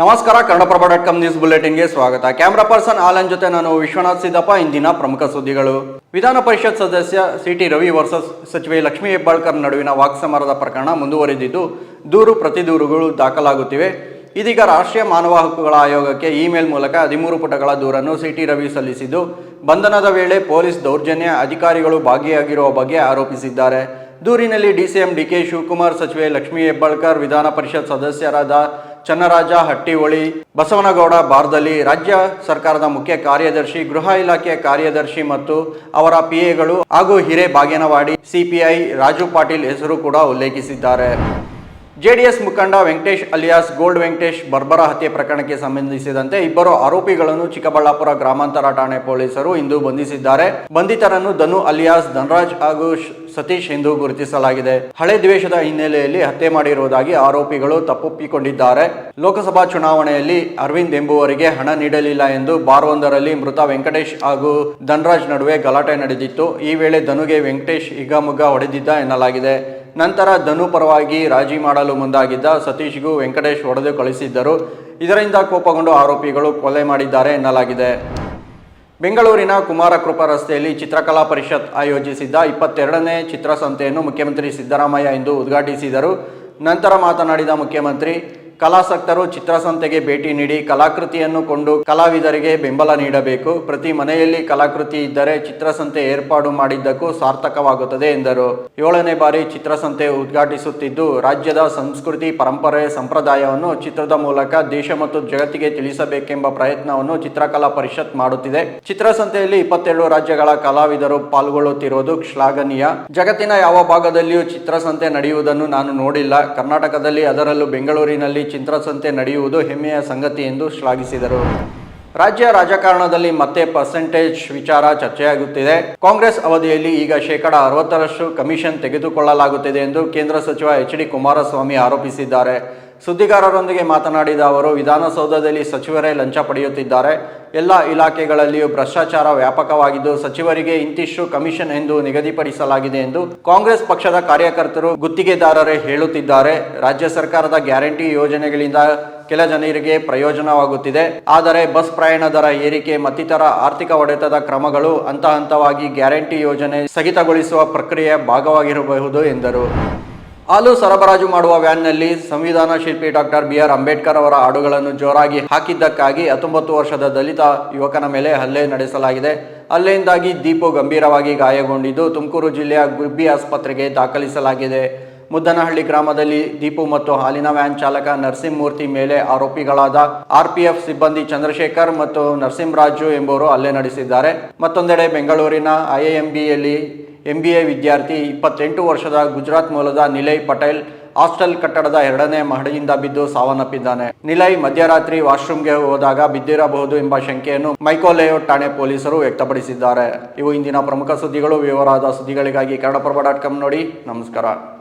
ನಮಸ್ಕಾರ Kannadaprabha dot com news ಬುಲೆಟಿನ್ಗೆ ಸ್ವಾಗತ. ಕ್ಯಾಮ್ರಾ ಪರ್ಸನ್ ಆಲನ್ ಜೊತೆ ನಾನು ವಿಶ್ವನಾಥ್ ಸಿದ್ದಪ್ಪ. ಇಂದಿನ ಪ್ರಮುಖ ಸುದ್ದಿಗಳು. ವಿಧಾನ ಪರಿಷತ್ ಸದಸ್ಯ ಸಿಟಿ ರವಿ ವರ್ಸಸ್ ಸಚಿವೆ ಲಕ್ಷ್ಮೀ ಹೆಬ್ಬಾಳ್ಕರ್ ನಡುವಿನ ವಾಕ್ಸಮರದ ಪ್ರಕರಣ ಮುಂದುವರೆದಿದ್ದು, ದೂರು ಪ್ರತಿ ದೂರುಗಳು ದಾಖಲಾಗುತ್ತಿವೆ. ಇದೀಗ ರಾಷ್ಟ್ರೀಯ ಮಾನವ ಹಕ್ಕುಗಳ ಆಯೋಗಕ್ಕೆ ಇಮೇಲ್ ಮೂಲಕ ಹದಿಮೂರು ಪುಟಗಳ ದೂರನ್ನು ಸಿಟಿ ರವಿ ಸಲ್ಲಿಸಿದ್ದು, ಬಂಧನದ ವೇಳೆ ಪೊಲೀಸ್ ದೌರ್ಜನ್ಯ ಅಧಿಕಾರಿಗಳು ಭಾಗಿಯಾಗಿರುವ ಬಗ್ಗೆ ಆರೋಪಿಸಿದ್ದಾರೆ. ದೂರಿನಲ್ಲಿ ಡಿಸಿಎಂ ಡಿಕೆ ಶಿವಕುಮಾರ್, ಸಚಿವೆ ಲಕ್ಷ್ಮೀ ಹೆಬ್ಬಾಳ್ಕರ್, ವಿಧಾನ ಪರಿಷತ್ ಸದಸ್ಯರಾದ ಚನ್ನರಾಜ ಹಟ್ಟಿಹೊಳಿ, ಬಸವನಗೌಡ ಬಾರ್ದಲಿ ರಾಜ್ಯ ಸರ್ಕಾರದ ಮುಖ್ಯ ಕಾರ್ಯದರ್ಶಿ, ಗೃಹ ಇಲಾಖೆಯ ಕಾರ್ಯದರ್ಶಿ ಮತ್ತು ಅವರ ಪಿಎಗಳು ಹಾಗೂ ಹಿರೇ ಬಾಗೇನವಾಡಿ ಸಿಪಿಐ ರಾಜು ಪಾಟೀಲ್ ಹೆಸರು ಕೂಡ ಉಲ್ಲೇಖಿಸಿದ್ದಾರೆ. ಜೆಡಿಎಸ್ ಮುಖಂಡ ವೆಂಕಟೇಶ್ ಅಲಿಯಾಸ್, ಗೋಲ್ಡ್ ವೆಂಕಟೇಶ್, ಬರ್ಬರ ಹತ್ಯೆ ಪ್ರಕರಣಕ್ಕೆ ಸಂಬಂಧಿಸಿದಂತೆ ಇಬ್ಬರು ಆರೋಪಿಗಳನ್ನು ಚಿಕ್ಕಬಳ್ಳಾಪುರ ಗ್ರಾಮಾಂತರ ಠಾಣೆ ಪೊಲೀಸರು ಇಂದು ಬಂಧಿಸಿದ್ದಾರೆ. ಬಂಧಿತರನ್ನು ಧನು ಅಲಿಯಾಸ್, ಧನರಾಜ್ ಹಾಗೂ ಸತೀಶ್ ಎಂದು ಗುರುತಿಸಲಾಗಿದೆ. ಹಳೆ ದ್ವೇಷದ ಹಿನ್ನೆಲೆಯಲ್ಲಿ ಹತ್ಯೆ ಮಾಡಿರುವುದಾಗಿ ಆರೋಪಿಗಳು ತಪ್ಪೊಪ್ಪಿಕೊಂಡಿದ್ದಾರೆ. ಲೋಕಸಭಾ ಚುನಾವಣೆಯಲ್ಲಿ ಅರವಿಂದ್ ಎಂಬುವರಿಗೆ ಹಣ ನೀಡಲಿಲ್ಲ ಎಂದು ಬಾರ್ವೊಂದರಲ್ಲಿ ಮೃತ ವೆಂಕಟೇಶ್ ಹಾಗೂ ಧನರಾಜ್ ನಡುವೆ ಗಲಾಟೆ ನಡೆದಿತ್ತು. ಈ ವೇಳೆ ಧನುಗೆ ವೆಂಕಟೇಶ್ ಹಿಗ್ಗಾಮುಗ್ಗ ಹೊಡೆದಿದ್ದ ಎನ್ನಲಾಗಿದೆ. ನಂತರ ಧನು ಪರವಾಗಿ ರಾಜಿ ಮಾಡಲು ಮುಂದಾಗಿದ್ದ ಸತೀಶ್ಗೂ ವೆಂಕಟೇಶ್ ಹೊಡೆದು ಕಳಿಸಿದ್ದರು. ಇದರಿಂದ ಕೋಪಗೊಂಡು ಆರೋಪಿಗಳು ಕೊಲೆ ಮಾಡಿದ್ದಾರೆ ಎನ್ನಲಾಗಿದೆ. ಬೆಂಗಳೂರಿನ ಕುಮಾರಕೃಪಾ ರಸ್ತೆಯಲ್ಲಿ ಚಿತ್ರಕಲಾ ಪರಿಷತ್ ಆಯೋಜಿಸಿದ್ದ ಇಪ್ಪತ್ತೆರಡನೇ ಚಿತ್ರಸಂತೆಯನ್ನು ಮುಖ್ಯಮಂತ್ರಿ ಸಿದ್ದರಾಮಯ್ಯ ಇಂದು ಉದ್ಘಾಟಿಸಿದರು. ನಂತರ ಮಾತನಾಡಿದ ಮುಖ್ಯಮಂತ್ರಿ ಕಲಾಸಕ್ತರು ಚಿತ್ರಸಂತೆಗೆ ಭೇಟಿ ನೀಡಿ ಕಲಾಕೃತಿಯನ್ನು ಕೊಂಡು ಕಲಾವಿದರಿಗೆ ಬೆಂಬಲ ನೀಡಬೇಕು. ಪ್ರತಿ ಮನೆಯಲ್ಲಿ ಕಲಾಕೃತಿ ಇದ್ದರೆ ಚಿತ್ರಸಂತೆ ಏರ್ಪಾಡು ಮಾಡಿದ್ದಕ್ಕೂ ಸಾರ್ಥಕವಾಗುತ್ತದೆ ಎಂದರು. ಏಳನೇ ಬಾರಿ ಚಿತ್ರಸಂತೆ ಉದ್ಘಾಟಿಸುತ್ತಿದ್ದು, ರಾಜ್ಯದ ಸಂಸ್ಕೃತಿ, ಪರಂಪರೆ, ಸಂಪ್ರದಾಯವನ್ನು ಚಿತ್ರದ ಮೂಲಕ ದೇಶ ಮತ್ತು ಜಗತ್ತಿಗೆ ತಿಳಿಸಬೇಕೆಂಬ ಪ್ರಯತ್ನವನ್ನು ಚಿತ್ರಕಲಾ ಪರಿಷತ್ ಮಾಡುತ್ತಿದೆ. ಚಿತ್ರಸಂತೆಯಲ್ಲಿ ಇಪ್ಪತ್ತೆರಡು ರಾಜ್ಯಗಳ ಕಲಾವಿದರು ಪಾಲ್ಗೊಳ್ಳುತ್ತಿರುವುದು ಶ್ಲಾಘನೀಯ. ಜಗತ್ತಿನ ಯಾವ ಭಾಗದಲ್ಲಿಯೂ ಚಿತ್ರಸಂತೆ ನಡೆಯುವುದನ್ನು ನಾನು ನೋಡಿಲ್ಲ. ಕರ್ನಾಟಕದಲ್ಲಿ ಅದರಲ್ಲೂ ಬೆಂಗಳೂರಿನಲ್ಲಿ ಚಿತ್ರಸಂತೆ ನಡೆಯುವುದು ಹೆಮ್ಮೆಯ ಸಂಗತಿ ಎಂದು ಶ್ಲಾಘಿಸಿದರು. ರಾಜ್ಯ ರಾಜಕಾರಣದಲ್ಲಿ ಮತ್ತೆ ಪರ್ಸೆಂಟೇಜ್ ವಿಚಾರ ಚರ್ಚೆಯಾಗುತ್ತಿದೆ. ಕಾಂಗ್ರೆಸ್ ಅವಧಿಯಲ್ಲಿ ಈಗ ಶೇಕಡಾ ಅರವತ್ತರಷ್ಟು ಕಮಿಷನ್ ತೆಗೆದುಕೊಳ್ಳಲಾಗುತ್ತಿದೆ ಎಂದು ಕೇಂದ್ರ ಸಚಿವ ಎಚ್ ಡಿ ಕುಮಾರಸ್ವಾಮಿ ಆರೋಪಿಸಿದ್ದಾರೆ. ಸುದ್ದಿಗಾರರೊಂದಿಗೆ ಮಾತನಾಡಿದ ಅವರು, ವಿಧಾನಸೌಧದಲ್ಲಿ ಸಚಿವರೇ ಲಂಚ ಪಡೆಯುತ್ತಿದ್ದಾರೆ. ಎಲ್ಲ ಇಲಾಖೆಗಳಲ್ಲಿಯೂ ಭ್ರಷ್ಟಾಚಾರ ವ್ಯಾಪಕವಾಗಿದ್ದು, ಸಚಿವರಿಗೆ ಇಂತಿಷ್ಟು ಕಮಿಷನ್ ಎಂದು ನಿಗದಿಪಡಿಸಲಾಗಿದೆ ಎಂದು ಕಾಂಗ್ರೆಸ್ ಪಕ್ಷದ ಕಾರ್ಯಕರ್ತರು ಗುತ್ತಿಗೆದಾರರೇ ಹೇಳುತ್ತಿದ್ದಾರೆ. ರಾಜ್ಯ ಸರ್ಕಾರದ ಗ್ಯಾರಂಟಿ ಯೋಜನೆಗಳಿಂದ ಕೆಲ ಜನರಿಗೆ ಪ್ರಯೋಜನವಾಗುತ್ತಿದೆ. ಆದರೆ ಬಸ್ ಪ್ರಯಾಣ ದರ ಏರಿಕೆ, ಮತ್ತಿತರ ಆರ್ಥಿಕ ಒಡೆತದ ಕ್ರಮಗಳು ಹಂತ ಹಂತವಾಗಿ ಗ್ಯಾರಂಟಿ ಯೋಜನೆ ಸ್ಥಗಿತಗೊಳಿಸುವ ಪ್ರಕ್ರಿಯೆ ಭಾಗವಾಗಿರಬಹುದು ಎಂದರು. ಹಾಲು ಸರಬರಾಜು ಮಾಡುವ ವ್ಯಾನ್ನಲ್ಲಿ ಸಂವಿಧಾನ ಶಿಲ್ಪಿ ಡಾಕ್ಟರ್ ಬಿ ಆರ್ ಅಂಬೇಡ್ಕರ್ ಅವರ ಹಾಡುಗಳನ್ನು ಜೋರಾಗಿ ಹಾಕಿದ್ದಕ್ಕಾಗಿ ಹತ್ತೊಂಬತ್ತು ವರ್ಷದ ದಲಿತ ಯುವಕನ ಮೇಲೆ ಹಲ್ಲೆ ನಡೆಸಲಾಗಿದೆ. ಹಲ್ಲೆಯಿಂದಾಗಿ ದೀಪು ಗಂಭೀರವಾಗಿ ಗಾಯಗೊಂಡಿದ್ದು ತುಮಕೂರು ಜಿಲ್ಲೆಯ ಗುಬ್ಬಿ ಆಸ್ಪತ್ರೆಗೆ ದಾಖಲಿಸಲಾಗಿದೆ. ಮುದ್ದನಹಳ್ಳಿ ಗ್ರಾಮದಲ್ಲಿ ದೀಪು ಮತ್ತು ಹಾಲಿನ ವ್ಯಾನ್ ಚಾಲಕ ನರಸಿಂಹಮೂರ್ತಿ ಮೇಲೆ ಆರೋಪಿಗಳಾದ ಆರ್ಪಿಎಫ್ ಸಿಬ್ಬಂದಿ ಚಂದ್ರಶೇಖರ್ ಮತ್ತು ನರಸಿಂಹರಾಜು ಎಂಬುವರು ಹಲ್ಲೆ ನಡೆಸಿದ್ದಾರೆ. ಮತ್ತೊಂದೆಡೆ ಬೆಂಗಳೂರಿನ ಐಎಎಂಬಿಯಲ್ಲಿ ಎಂಬಿಎ ವಿದ್ಯಾರ್ಥಿ ಇಪ್ಪತ್ತೆಂಟು ವರ್ಷದ ಗುಜರಾತ್ ಮೂಲದ ನಿಲಯ್ ಪಟೇಲ್ ಹಾಸ್ಟೆಲ್ ಕಟ್ಟಡದ ಎರಡನೇ ಮಹಡಿಯಿಂದ ಬಿದ್ದು ಸಾವನ್ನಪ್ಪಿದ್ದಾನೆ. ನಿಲಯ್ ಮಧ್ಯರಾತ್ರಿ ವಾಶ್ರೂಮ್ಗೆ ಹೋದಾಗ ಬಿದ್ದಿರಬಹುದು ಎಂಬ ಶಂಕೆಯನ್ನು ಮೈಕೋಲೇಯೋ ಠಾಣೆ ಪೊಲೀಸರು ವ್ಯಕ್ತಪಡಿಸಿದ್ದಾರೆ. ಇವು ಇಂದಿನ ಪ್ರಮುಖ ಸುದ್ದಿಗಳು. ವಿವರವಾದ ಸುದ್ದಿಗಳಿಗಾಗಿ ಕನ್ನಡಪ್ರಭ ಡಾಟ್ ಕಾಮ್ ನೋಡಿ. ನಮಸ್ಕಾರ.